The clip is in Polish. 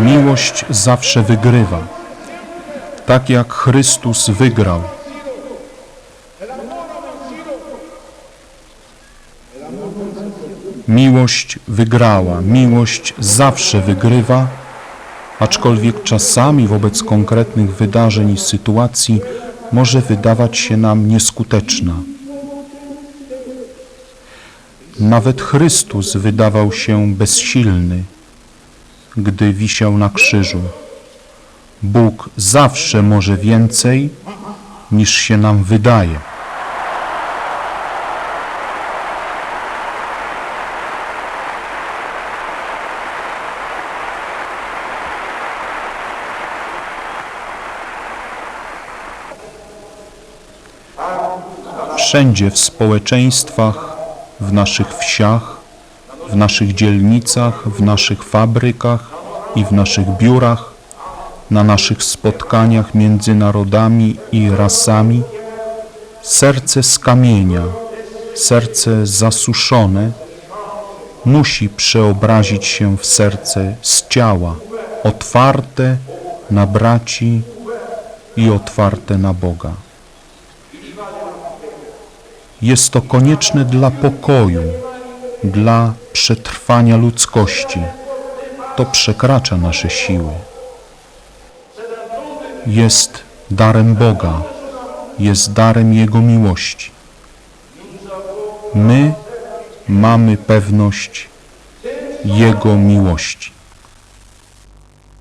Miłość zawsze wygrywa. Tak jak Chrystus wygrał. Miłość wygrała, miłość zawsze wygrywa, aczkolwiek czasami wobec konkretnych wydarzeń i sytuacji może wydawać się nam nieskuteczna. Nawet Chrystus wydawał się bezsilny, gdy wisiał na krzyżu. Bóg zawsze może więcej, niż się nam wydaje. Wszędzie w społeczeństwach, w naszych wsiach, w naszych dzielnicach, w naszych fabrykach i w naszych biurach, na naszych spotkaniach między narodami i rasami, serce z kamienia, serce zasuszone, musi przeobrazić się w serce z ciała, otwarte na braci i otwarte na Boga. Jest to konieczne dla pokoju, dla przetrwania ludzkości. To przekracza nasze siły. Jest darem Boga, jest darem Jego miłości. My mamy pewność Jego miłości.